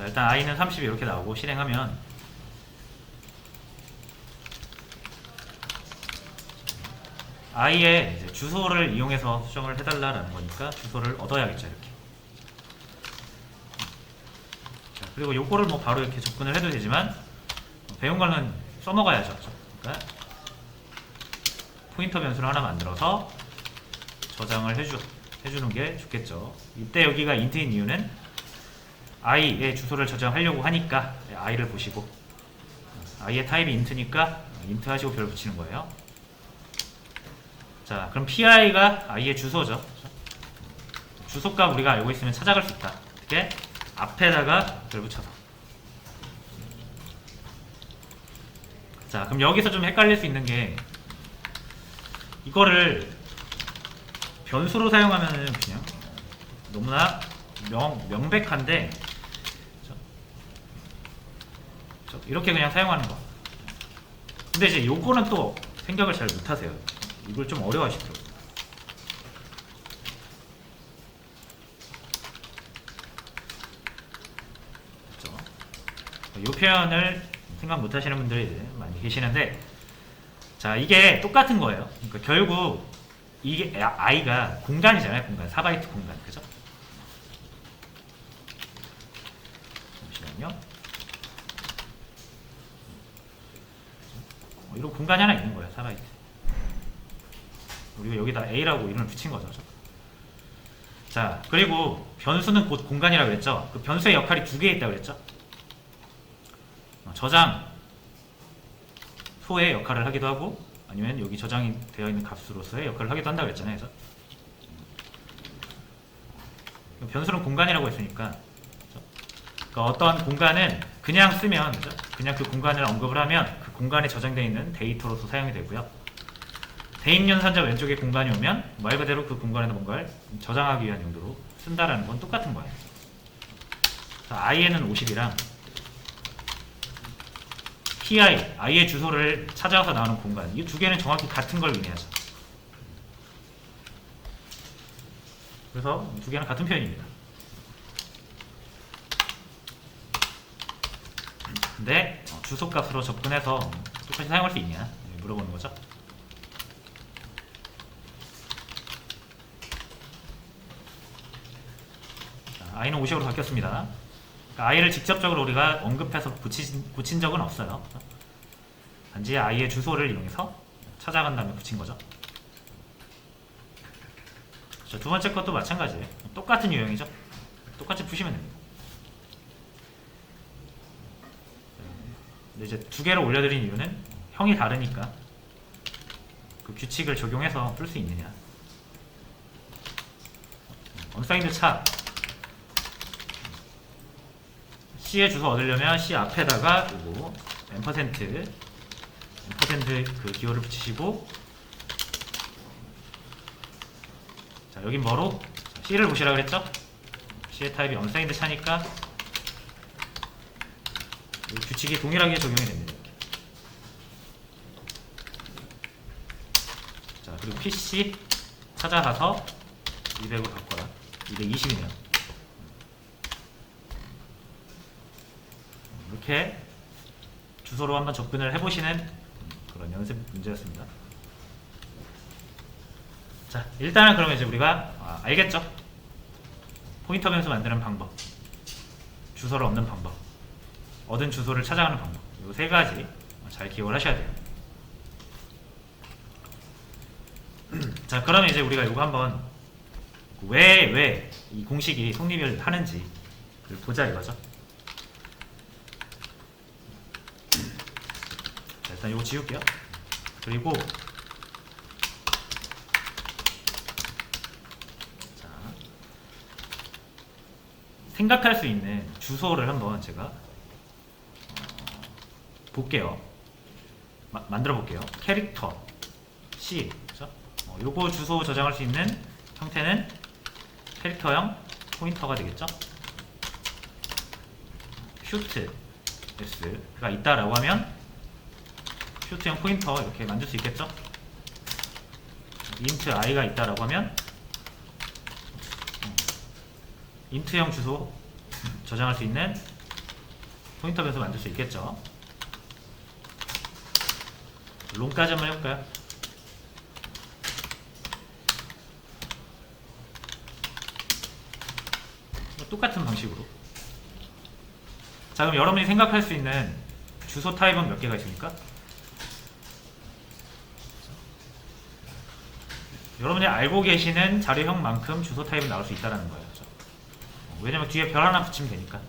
자, 일단 i는 30 이렇게 나오고 실행하면 i의 주소를 이용해서 수정을 해달라라는 거니까 주소를 얻어야겠죠 이렇게. 자, 그리고 요거를 뭐 바로 이렇게 접근을 해도 되지만 어, 배운 거는 써먹어야죠. 그러니까 포인터 변수를 하나 만들어서 저장을 해주, 해주는 게 좋겠죠. 이때 여기가 인트인 이유는 i의 주소를 저장하려고 하니까 i를 보시고 i의 타입이 int니까 int 하시고 별 붙이는 거예요. 자, 그럼 pi가 i의 주소죠. 주소값 우리가 알고 있으면 찾아갈 수 있다. 어떻게? 앞에다가 별 붙여서. 자, 그럼 여기서 좀 헷갈릴 수 있는 게 이거를 변수로 사용하면은 그냥 너무나 명, 명백한데 저, 저 이렇게 그냥 사용하는 거. 근데 이제 요거는 또 생각을 잘 못하세요. 이걸 좀 어려워하시더라고요. 그렇죠? 이 표현을 생각 못하시는 분들이 많이 계시는데 자 이게 똑같은 거예요. 그러니까 결국 이게 i가 공간이잖아요. 공간 4바이트 공간 그죠? 잠시만요. 어, 이런 공간이 하나 있는 거예요. 4바이트. 우리가 여기다 a라고 이름을 붙인 거죠. 자 그리고 변수는 곧 공간이라고 그랬죠. 그 변수의 역할이 두 개 있다고 그랬죠. 어, 저장 소의 역할을 하기도 하고 아니면 여기 저장이 되어 있는 값으로서의 역할을 하기도 한다고 그랬잖아요. 그래서 음. 변수는 공간이라고 했으니까? 그러니까 어떠한 공간은 그냥 쓰면 그죠? 그냥 그 공간을 언급을 하면 그 공간에 저장되어 있는 데이터로서 사용이 되고요. 대입 연산자 왼쪽에 공간이 오면 말 그대로 그 공간에다 뭔가를 저장하기 위한 용도로 쓴다라는 건 똑같은 거예요. i에는 50이랑 pi, i의 주소를 찾아서 나오는 공간 이 두 개는 정확히 같은 걸 의미하죠. 그래서 두 개는 같은 표현입니다. 근데 어, 주소값으로 접근해서 똑같이 사용할 수 있냐 물어보는 거죠. 자, i는 50으로 바뀌었습니다. 그러니까 i를 직접적으로 우리가 언급해서 붙인, 붙인 적은 없어요. 단지 i의 주소를 이용해서 찾아간 다음에 붙인 거죠. 자, 두 번째 것도 마찬가지예요. 똑같은 유형이죠. 똑같이 푸시면 됩니다. 근데 이제 두 개를 올려드린 이유는 형이 다르니까 그 규칙을 적용해서 풀 수 있느냐. 언사인드 차 C의 주소 얻으려면 C 앞에다가 요거 앰퍼센트 앰퍼센트 그 기호를 붙이시고 자 여긴 뭐로 자, C를 보시라 그랬죠? C의 타입이 언사인드 차니까 이 규칙이 동일하게 적용이 됩니다. 자 그리고 PC 찾아가서 200으로 바꿔라 220이네요. 이렇게 주소로 한번 접근을 해보시는 그런 연습 문제였습니다. 자, 일단은 그러면 이제 우리가 아, 알겠죠? 포인터 변수 만드는 방법, 주소를 얻는 방법, 얻은 주소를 찾아가는 방법, 이 세 가지 잘 기억을 하셔야 돼요. 자, 그러면 이제 우리가 이거 한번 왜 왜 이 공식이 성립을 하는지를 보자 이거죠. 자, 일단 이거 지울게요. 그리고 자, 생각할 수 있는 주소를 한번 제가 어, 볼게요. 마- 만들어 볼게요. 캐릭터 C 그죠? 어, 요거 주소 저장할 수 있는 형태는 캐릭터형 포인터가 되겠죠? 슈트 S가 있다라고 하면 슈트형 포인터 이렇게 만들 수 있겠죠? int i가 있다라고 하면 인트형 주소 저장할 수 있는 포인터 변수 만들 수 있겠죠. 롱까지 한번 해볼까요? 뭐 똑같은 방식으로. 자, 그럼 여러분이 생각할 수 있는 주소 타입은 몇 개가 있습니까? 여러분이 알고 계시는 자료형만큼 주소 타입은 나올 수 있다는 거예요. 그죠? 왜냐면 뒤에 별 하나 붙이면 되니까.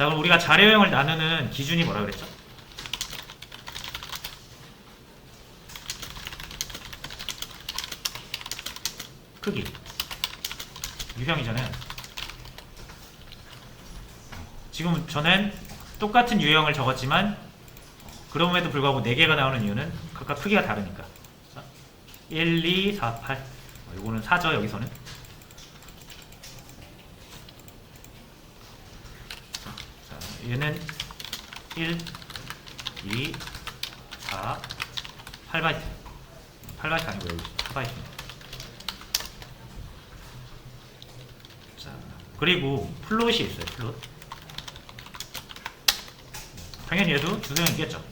자, 그럼 우리가 자료형을 나누는 기준이 뭐라 그랬죠? 크기. 유형이잖아요. 지금 저는 똑같은 유형을 적었지만 그럼에도 불구하고 4개가 나오는 이유는 각각 크기가 다르니까. 자, 1, 2, 4, 8. 어, 요거는 4죠, 여기서는. 자, 얘는 1, 2, 4, 8바이트. 8바이트 아니고 여기 4바이트입니다. 자, 그리고 플롯이 있어요, 플롯. 당연히 얘도 주소형 있겠죠.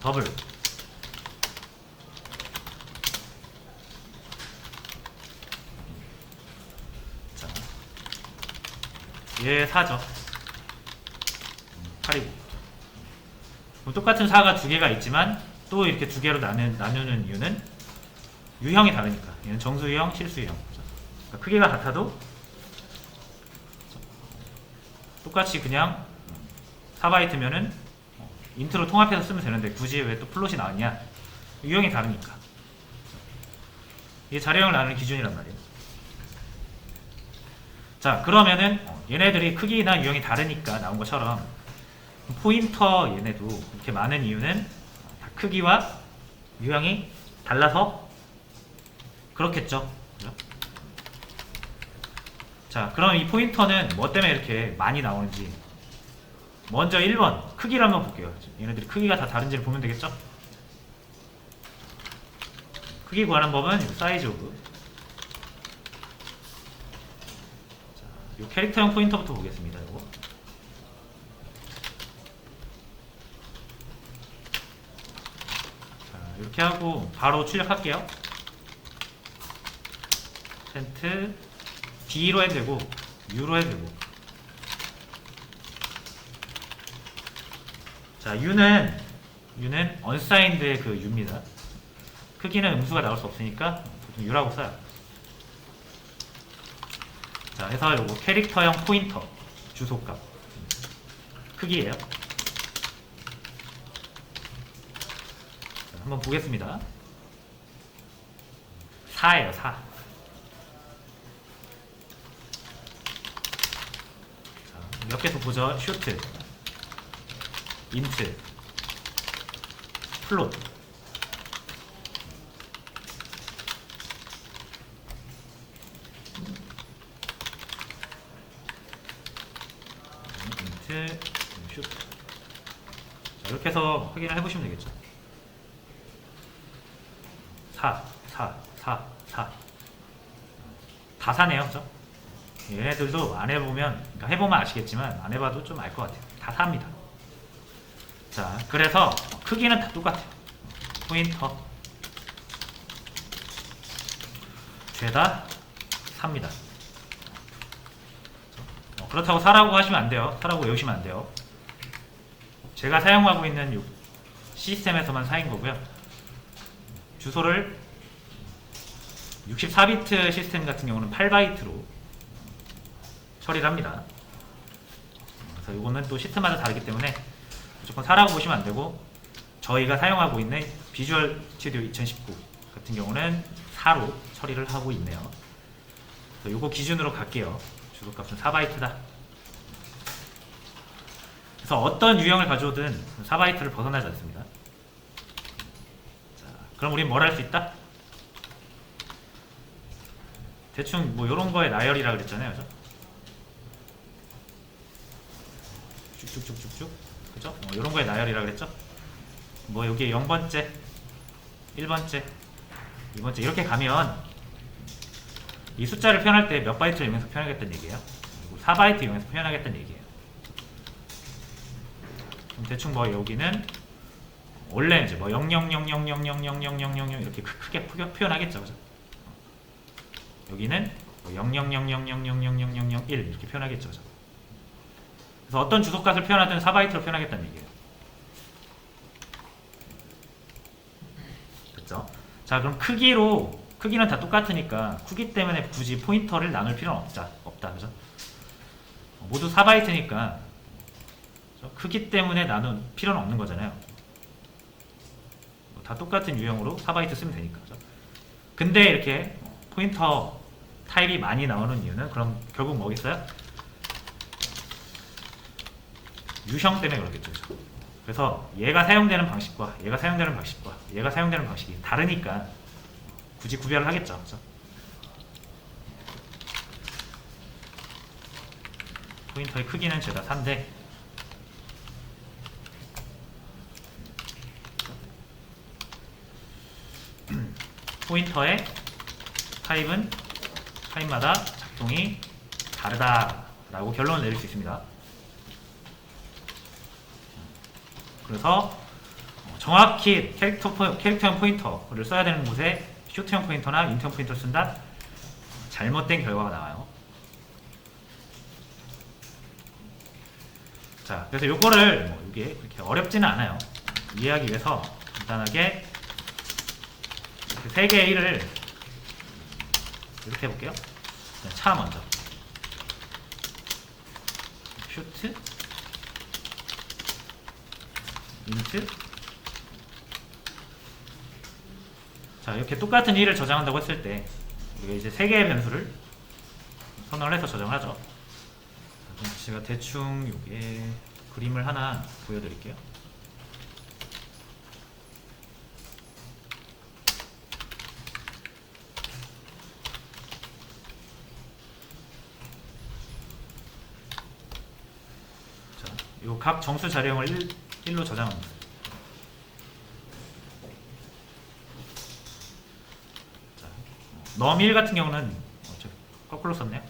더블. 자, 얘 4죠. 8이고. 그럼 똑같은 4가 두 개가 있지만 또 이렇게 두 개로 나누, 나누는 이유는 유형이 다르니까. 얘는 정수 유형, 실수 유형. 그러니까 크기가 같아도 똑같이 그냥 4바이트면은 인트로 통합해서 쓰면 되는데 굳이 왜 또 플롯이 나왔냐? 유형이 다르니까. 이게 자료형을 나누는 기준이란 말이에요. 자, 그러면은 얘네들이 크기나 유형이 다르니까 나온 것처럼 포인터 얘네도 이렇게 많은 이유는 다 크기와 유형이 달라서 그렇겠죠. 그죠? 자, 그럼 이 포인터는 뭐 때문에 이렇게 많이 나오는지 먼저 1번 크기를 한번 볼게요. 얘네들이 크기가 다 다른지를 보면 되겠죠? 크기 구하는 법은 이 사이즈 오브 자, 이 캐릭터형 포인터부터 보겠습니다. 이거. 자, 이렇게 하고 바로 출력할게요. 센트 D로 해도 되고 U로 해도 되고 자 U는 U는 unsigned의 그 U입니다 크기는 음수가 나올 수 없으니까 보통 U라고 써요 자 해서 요거. 캐릭터형 포인터. 주소값. 크기예요. 자, 한번 보겠습니다. 4예요 4몇개더 보죠. 쇼트, 인트, 플롯. 인트, 쇼트. 자, 이렇게 해서 확인을 해보시면 되겠죠. 4, 4, 4, 4. 다 사네요, 그죠? 얘네들도 안 해보면 그러니까 해보면 아시겠지만 안 해봐도 좀 알 것 같아요 다 삽니다 자 그래서 크기는 다 똑같아요 포인터 죄다 삽니다 어, 그렇다고 사라고 하시면 안 돼요 사라고 외우시면 안 돼요 제가 사용하고 있는 요 시스템에서만 사인 거고요 주소를 64비트 시스템 같은 경우는 8바이트로 처리를 합니다. 그래서 이거는 또 시스템마다 다르기 때문에 무조건 사라고 보시면 안 되고 저희가 사용하고 있는 비주얼 스튜디오 2019 같은 경우는 4로 처리를 하고 있네요. 이거 기준으로 갈게요. 주소값은 4바이트다. 그래서 어떤 유형을 가져오든 4바이트를 벗어나지 않습니다. 자, 그럼 우린 뭘 할 수 있다? 대충 뭐 이런 거에 나열이라 그랬잖아요. 그죠? 쭉쭉쭉쭉쭉 그죠? 어, 이런 거에 나열이라 그랬죠? 뭐 여기에 0번째 1번째 2번째 이렇게 가면 이 숫자를 표현할 때 몇 바이트를 이용해서 표현하겠다는 얘기예요. 그리고 4바이트 이용해서 표현하겠다는 얘기예요. 대충 뭐 여기는 원래 이제 뭐 00000000000 이렇게 크- 크게 표- 표현하겠죠. 그죠? 여기는 뭐00000000001 이렇게 표현하겠죠. 그죠? 그래서 어떤 주소값을 표현하든 4바이트로 표현하겠다는 얘기예요. 됐죠? 자, 그럼 크기로 크기는 다 똑같으니까 크기 때문에 굳이 포인터를 나눌 필요는 없자, 없다. 그죠? 모두 4바이트니까 크기 때문에 나눌 필요는 없는 거잖아요. 다 똑같은 유형으로 4바이트 쓰면 되니까. 그죠? 근데 이렇게 포인터 타입이 많이 나오는 이유는 그럼 결국 뭐겠어요? 유형 때문에 그렇겠죠. 그죠? 그래서 얘가 사용되는 방식과 얘가 사용되는 방식과 얘가 사용되는 방식이 다르니까 굳이 구별을 하겠죠. 그죠? 포인터의 크기는 죄다 3대 포인터의 타입은 타입마다 작동이 다르다라고 결론을 내릴 수 있습니다. 그래서 정확히 캐릭터 포, 캐릭터형 포인터를 써야 되는 곳에 쇼트형 포인터나 인트형 포인터를 쓴다 잘못된 결과가 나와요. 자, 그래서 요거를 뭐 이게 그렇게 어렵지는 않아요. 이해하기 위해서 간단하게 세 개의 1을 이렇게 해볼게요. 차 먼저. 슈트, 인트. 자, 이렇게 똑같은 1을 저장한다고 했을 때 우리가 이제 세 개의 변수를 선언을 해서 저장을 하죠. 자, 제가 대충 요게 그림을 하나 보여드릴게요. 자, 요 각 정수 자료형을 1, 1로 저장합니다. 자, 넘1 같은 경우는 어, 저 거꾸로 썼네요.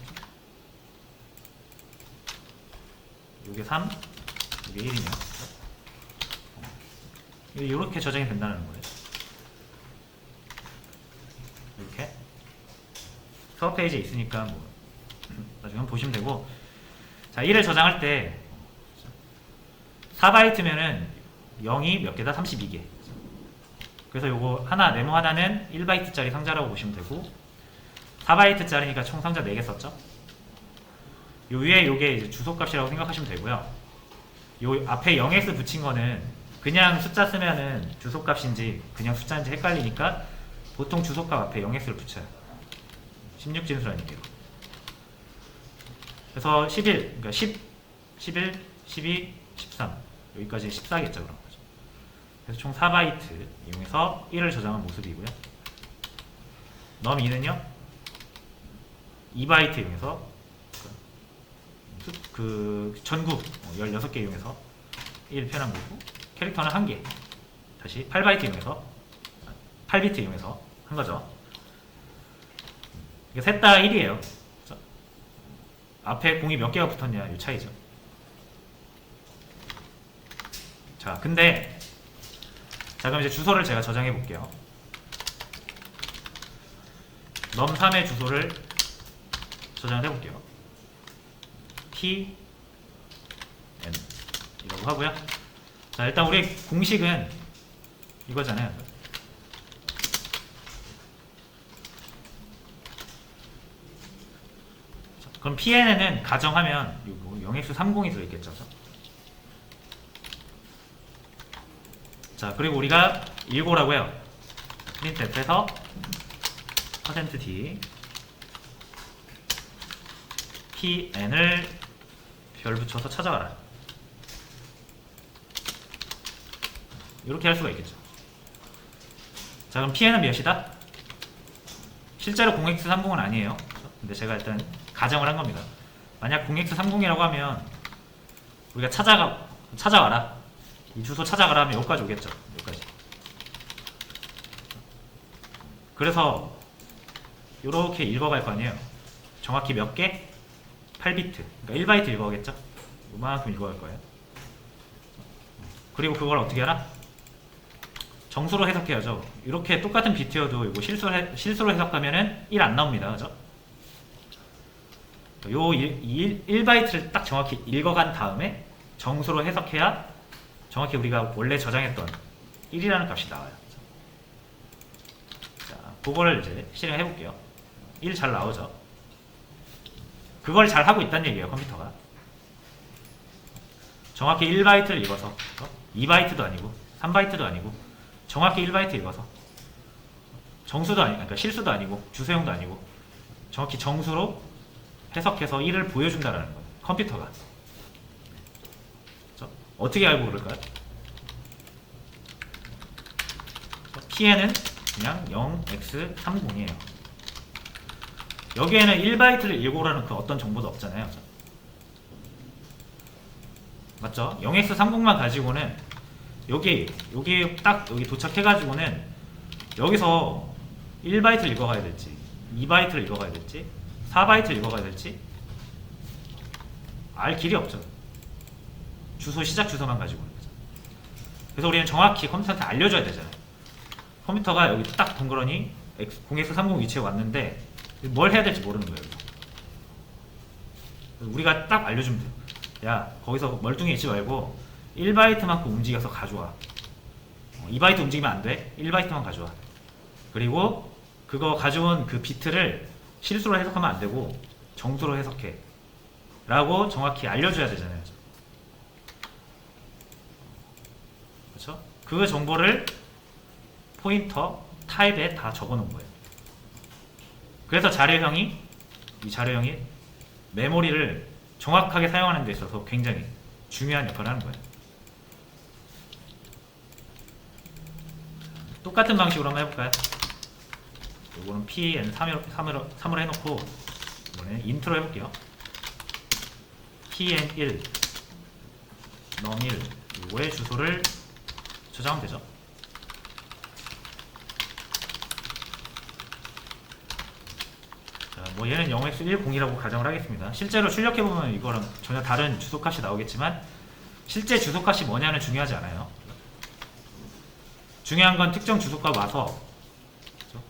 요게 3, 이게 1이네요. 이렇게 저장이 된다는 거예요. 이렇게 수업 페이지에 있으니까 뭐 나중에 보시면 되고 자 1을 저장할 때 4바이트면은 0이 몇 개다? 32개 그래서 요거 하나 네모 하나는 1바이트짜리 상자라고 보시면 되고 4바이트짜리니까 총 상자 4개 썼죠? 요 위에 요게 이제 주소값이라고 생각하시면 되고요. 요 앞에 0x 붙인 거는 그냥 숫자 쓰면은 주소값인지 그냥 숫자인지 헷갈리니까 보통 주소값 앞에 0x를 붙여요. 16진수라는 얘기예요 그래서 11, 그러니까 10, 11, 12, 13 여기까지 14겠죠 그런 거죠. 그래서 총 4바이트 이용해서 1을 저장한 모습이고요. 넘 2는요 2바이트 이용해서 그, 수- 그 전국 16개 이용해서 1 표현한 거고 캐릭터는 1개 다시 8바이트 이용해서 8비트 이용해서 한 거죠. 이게 셋 다 1이에요. 앞에 공이 몇 개가 붙었냐 이 차이죠. 자, 근데 자 그럼 이제 주소를 제가 저장해 볼게요. 넘 3의 주소를 저장해 볼게요. t n 이라고 하고요. 자, 일단 우리 공식은 이거잖아요. 자, 그럼 pn은 가정하면 이거 0x30이 들어있겠죠. 자 그리고 우리가 읽고라고 해요 프린트F에서 %d pn을 별 붙여서 찾아가라 이렇게 할 수가 있겠죠 자 그럼 pn은 몇이다? 실제로 0x30은 아니에요 근데 제가 일단 가정을 한 겁니다 만약 0x30이라고 하면 우리가 찾아가 찾아와라 이 주소 찾아가라 하면 여기까지 오겠죠. 여기까지. 그래서 이렇게 읽어갈 거 아니에요. 정확히 몇 개? 8비트. 그러니까 1바이트 읽어가겠죠? 이만큼 읽어갈 거예요. 그리고 그걸 어떻게 알아? 정수로 해석해야죠. 이렇게 똑같은 비트여도 이거 실수로, 해, 실수로 해석하면은 1 안 나옵니다. 그죠? 요 1, 1 바이트를 딱 정확히 읽어간 다음에 정수로 해석해야 정확히 우리가 원래 저장했던 1이라는 값이 나와요. 자, 그거를 이제 실행해 볼게요. 1 잘 나오죠? 그걸 잘 하고 있다는 얘기예요, 컴퓨터가. 정확히 1바이트를 읽어서 2바이트도 아니고 3바이트도 아니고 정확히 1바이트 읽어서 정수도 아니 그러니까 실수도 아니고 주소형도 아니고 정확히 정수로 해석해서 1을 보여준다라는 거예요. 컴퓨터가. 그렇죠? 어떻게 알고 그럴까요? PN은 그냥 0x30이에요. 여기에는 1바이트를 읽고라는 그 어떤 정보도 없잖아요. 맞죠? 0x30만 가지고는 여기 여기 딱 여기 도착해가지고는 여기서 1바이트를 읽어가야 될지 2바이트를 읽어가야 될지 4바이트를 읽어가야 될지 알 길이 없죠. 주소 시작 주소만 가지고는 그죠? 그래서 우리는 정확히 컴퓨터한테 알려줘야 되잖아요. 컴퓨터가 여기 딱 덩그러니 0x30 위치에 왔는데 뭘 해야 될지 모르는 거예요. 우리가 딱 알려주면 돼요. 야 거기서 멀뚱히 있지 말고 1바이트만큼 움직여서 가져와. 어, 2바이트 움직이면 안 돼. 1바이트만 가져와. 그리고 그거 가져온 그 비트를 실수로 해석하면 안 되고 정수로 해석해. 라고 정확히 알려줘야 되잖아요. 그렇죠? 그 정보를 포인터 타입에 다 적어놓은 거예요. 그래서 자료형이 이 자료형이 메모리를 정확하게 사용하는 데 있어서 굉장히 중요한 역할을 하는 거예요. 똑같은 방식으로 한번 해볼까요? 이거는 PN 3으로, 3으로, 3으로 해놓고 이번에 인트로 해볼게요. PN1 넘1 이거의 주소를 저장하면 되죠. 자, 뭐 얘는 0x10이라고 가정을 하겠습니다. 실제로 출력해보면 이거랑 전혀 다른 주소값이 나오겠지만 실제 주소값이 뭐냐는 중요하지 않아요. 중요한 건 특정 주소값 와서 그죠?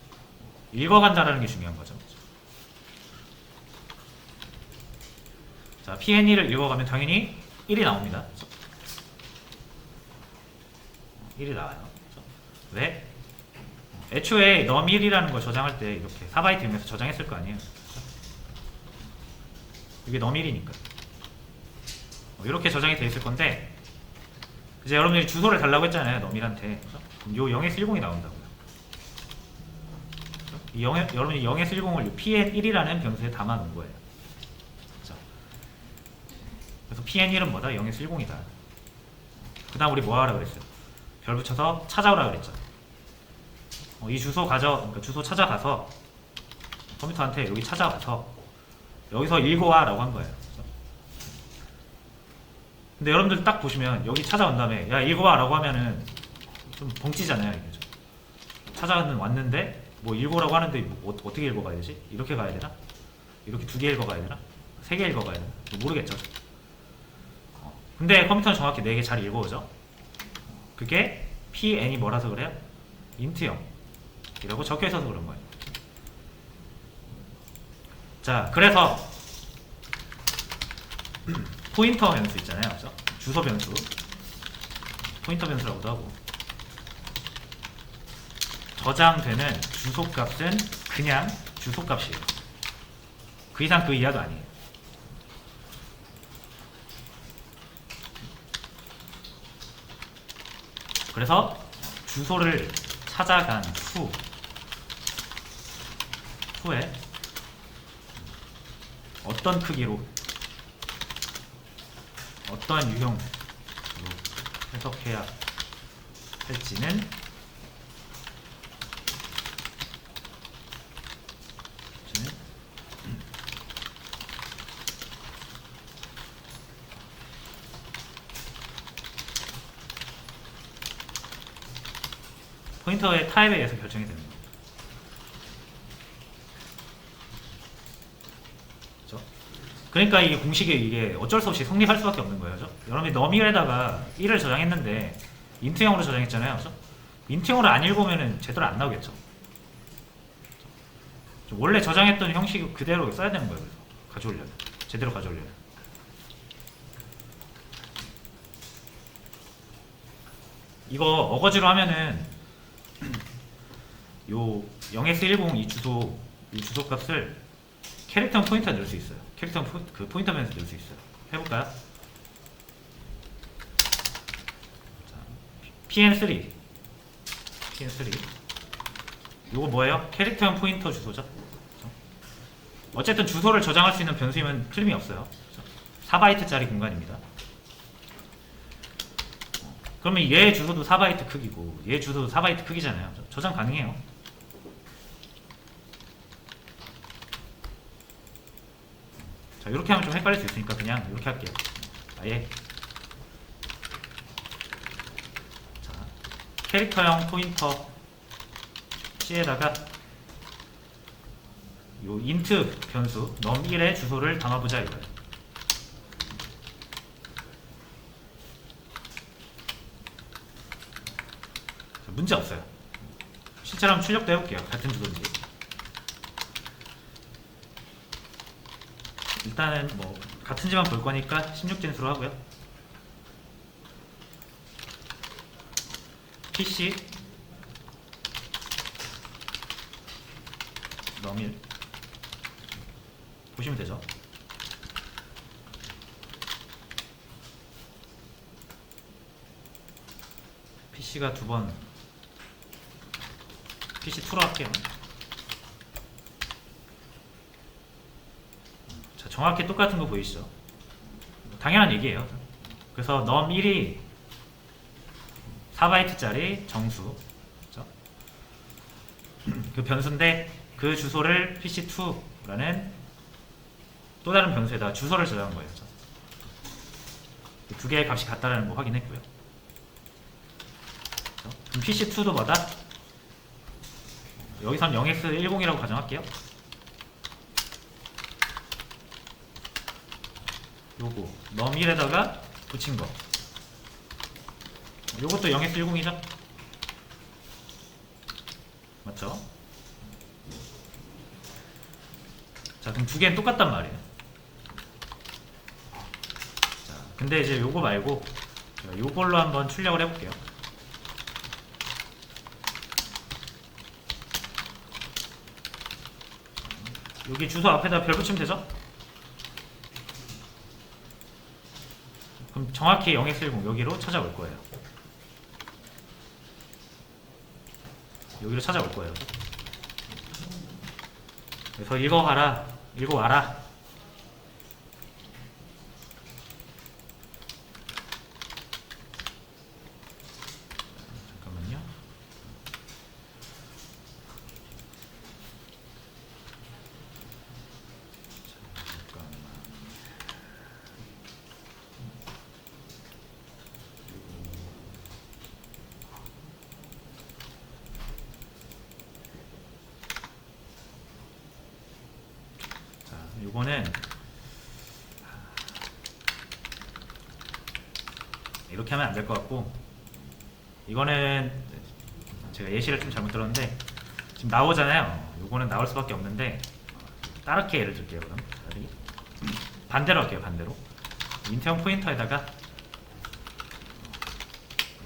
읽어간다라는 게 중요한 거죠. 자, PN1을 읽어가면 당연히 1이 나옵니다. 1이 나와요. 애초에 넘1이라는 걸 저장할 때 이렇게 4바이트 의미에서 저장했을 거 아니에요. 이게 넘1이니까. 이렇게 저장이 돼 있을 건데 이제 여러분들이 주소를 달라고 했잖아요. 넘1한테. 그럼 요 0x10이 나온다고요. 이 0, 여러분이 0x10을 pn1이라는 변수에 담아 놓은 거예요. 그래서 pn1은 뭐다? 0x10이다. 그 다음 우리 뭐 하라 그랬어요? 별 붙여서 찾아오라 그랬죠. 어, 이 주소 가져, 그러니까 주소 찾아가서 컴퓨터한테 여기 찾아가서 여기서 읽어와라고 한 거예요. 근데 여러분들 딱 보시면 여기 찾아온 다음에 야 읽어와라고 하면은 좀 벙찌잖아요. 이게 좀. 찾아는 왔는데 뭐 읽어라고 하는데 뭐 어, 떻게 읽어가야 되지? 이렇게 가야 되나? 이렇게 두 개 읽어가야 되나? 세 개 읽어가야 되나? 뭐 모르겠죠. 어, 근데 컴퓨터는 정확히 네 개 잘 읽어오죠. 그게 PN이 뭐라서 그래요? 인트형 이라고 적혀 있어서 그런 거예요. 자, 그래서 포인터 변수 있잖아요. 그죠? 주소 변수. 포인터 변수라고도 하고. 저장되는 주소 값은 그냥 주소 값이에요. 그 이상 그 이하도 아니에요. 그래서 주소를 찾아간 후 후에 어떤 크기로 어떠한 유형으로 해석해야 할지는 포인터의 타입에 의해서 결정이 됩니다. 그러니까 이게 공식이 이게 어쩔 수 없이 성립할 수밖에 없는 거예요. 여러분이 너밀에다가 1을 저장했는데 인트형으로 저장했잖아요. 그죠? 인트형으로 안 읽으면 제대로 안 나오겠죠. 원래 저장했던 형식 그대로 써야 되는 거예요. 그래서 가져오려면 제대로 가져오려면. 이거 어거지로 하면은 요 0x10 이 주소 이 주소 값을 캐릭터 포인터 넣을 수 있어요. 캐릭터 포, 그 포인터 면에서 넣을 수 있어요. 해볼까요? 자, pn3 pn3 요거 뭐예요? 캐릭터형 포인터 주소죠. 그죠? 어쨌든 주소를 저장할 수 있는 변수이면 틀림이 없어요. 4바이트짜리 공간입니다. 그러면 얘 주소도 4바이트 크기고 얘 주소도 4바이트 크기잖아요. 저장 가능해요. 자 이렇게 하면 좀 헷갈릴 수 있으니까 그냥 이렇게 할게요. 아예 자 캐릭터형 포인터 C에다가 요 인트 변수 num1의 주소를 담아보자 이거예요. 자, 문제 없어요. 실제로 한번 출력도 해볼게요. 같은 주소인지. 일단은 뭐 같은지만 볼 거니까 16진수로 하고요. PC 너밀 보시면 되죠. PC가 두 번 PC 2로 할게요. 자, 정확히 똑같은 거 보이시죠? 당연한 얘기예요. 그래서 num 1이 4바이트짜리 정수 그죠? 그 변수인데 그 주소를 pc2라는 또 다른 변수에다가 주소를 저장한 거예요. 그죠? 두 개의 값이 같다는 거 확인했고요. 그죠? 그럼 pc2도 뭐다? 여기선 0x10이라고 가정할게요. 요거 num1에다가 붙인 거 요것도 0x10이죠? 맞죠? 자 그럼 두 개는 똑같단 말이에요 자 근데 이제 요거 말고 요걸로 한번 출력을 해볼게요 여기 주소 앞에다 별 붙이면 되죠? 그럼 정확히 0x10 여기로 찾아올 거예요. 여기로 찾아올 거예요. 그래서 읽어가라, 읽어와라. 잠깐만요. 잠깐만. 자, 요거는 이렇게 하면 안 될 것 같고 이거는 제가 예시를 좀 잘못 들었는데 지금 나오잖아요. 요거는 나올 수밖에 없는데 다르게 예를 들게요. 그럼. 반대로 할게요. 반대로 인테형 포인터에다가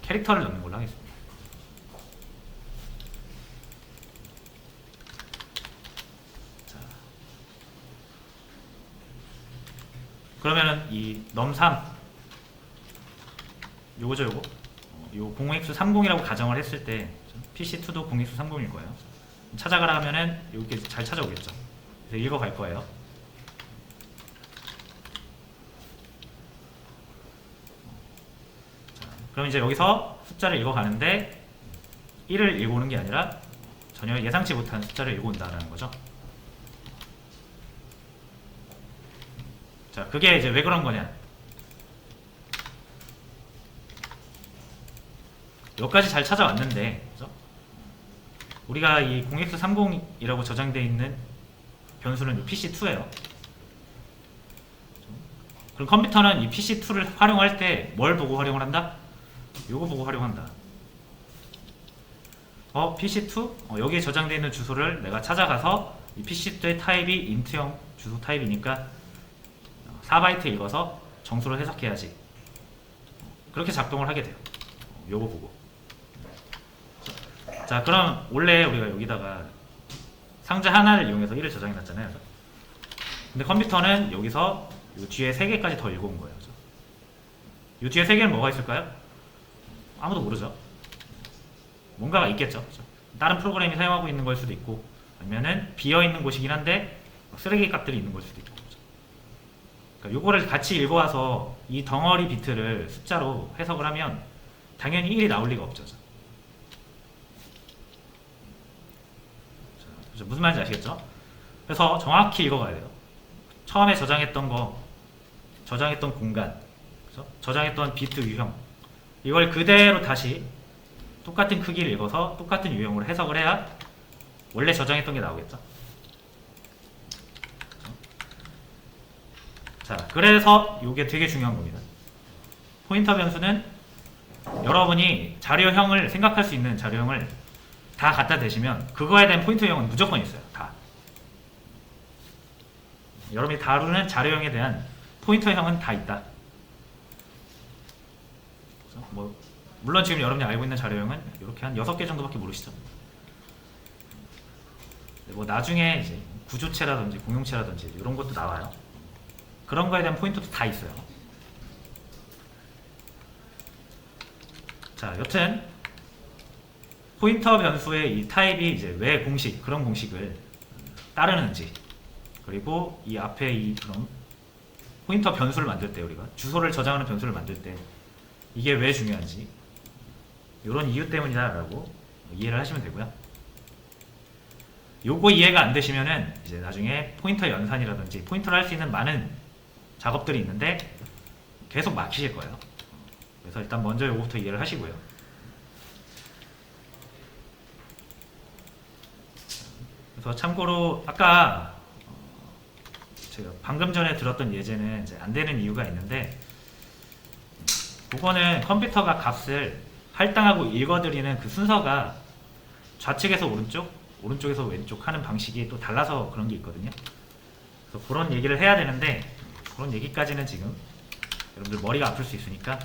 캐릭터를 넣는 걸로 하겠습니다. 자. 그러면은 이 넘3 요거죠 요거? 어, 요 0x30이라고 가정을 했을 때 PC2도 0x30일 거예요. 찾아가라 하면은 여기 잘 찾아오겠죠. 그래서 읽어갈 거예요. 자, 그럼 이제 여기서 숫자를 읽어가는데 1을 읽어오는 게 아니라 전혀 예상치 못한 숫자를 읽어온다는 거죠. 자, 그게 이제 왜 그런 거냐? 여기까지 잘 찾아왔는데, 그죠? 우리가 이 0x30이라고 저장되어 있는 변수는 PC2예요. 그럼 컴퓨터는 이 PC2를 활용할 때 뭘 보고 활용을 한다? 요거 보고 활용한다. 어, PC2? 어, 여기에 저장되어 있는 주소를 내가 찾아가서 이 PC2의 타입이 인트형 주소 타입이니까 4바이트 읽어서 정수를 해석해야지. 그렇게 작동을 하게 돼요. 어, 요거 보고. 자, 그럼 원래 우리가 여기다가 상자 하나를 이용해서 1을 저장해 놨잖아요. 근데 컴퓨터는 여기서 요 뒤에 3개까지 더 읽어온 거예요. 그죠? 요 뒤에 3개는 뭐가 있을까요? 아무도 모르죠. 뭔가가 있겠죠. 그죠? 다른 프로그램이 사용하고 있는 걸 수도 있고 아니면은 비어 있는 곳이긴 한데 쓰레기 값들이 있는 걸 수도 있고. 그죠? 그러니까 요거를 같이 읽어와서 이 덩어리 비트를 숫자로 해석을 하면 당연히 1이 나올 리가 없죠. 그죠? 자, 그죠? 무슨 말인지 아시겠죠? 그래서 정확히 읽어가야 돼요. 처음에 저장했던 거, 저장했던 공간, 그죠? 저장했던 비트 유형, 이걸 그대로 다시 똑같은 크기를 읽어서 똑같은 유형으로 해석을 해야 원래 저장했던 게 나오겠죠. 자, 그래서 이게 되게 중요한 겁니다. 포인터 변수는 여러분이 자료형을 생각할 수 있는 자료형을 다 갖다 대시면 그거에 대한 포인터형은 무조건 있어요. 다. 여러분이 다루는 자료형에 대한 포인터형은 다 있다. 뭐 물론 지금 여러분이 알고 있는 자료형은 이렇게 한 6개 정도밖에 모르시죠. 뭐 나중에 이제 구조체라든지 공용체라든지 이런 것도 나와요. 그런 거에 대한 포인터도 다 있어요. 자, 여튼 포인터 변수의 이 타입이 이제 왜 공식 그런 공식을 따르는지 그리고 이 앞에 이 그런 포인터 변수를 만들 때 우리가 주소를 저장하는 변수를 만들 때 이게 왜 중요한지 이런 이유 때문이다라고 이해를 하시면 되고요. 요거 이해가 안 되시면은 이제 나중에 포인터 연산이라든지 포인터를 할 수 있는 많은 작업들이 있는데 계속 막히실 거예요. 그래서 일단 먼저 요거부터 이해를 하시고요. 그래서 참고로 아까 어, 제가 방금 전에 들었던 예제는 이제 안 되는 이유가 있는데 그거는 컴퓨터가 값을 할당하고 읽어드리는 그 순서가 좌측에서 오른쪽, 오른쪽에서 왼쪽 하는 방식이 또 달라서 그런 게 있거든요. 그래서 그런 얘기를 해야 되는데 그런 얘기까지는 지금 여러분들 머리가 아플 수 있으니까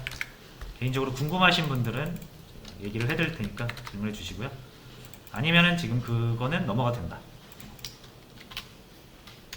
개인적으로 궁금하신 분들은 얘기를 해드릴 테니까 질문해 주시고요. 아니면은 지금 그거는 넘어가도 된다.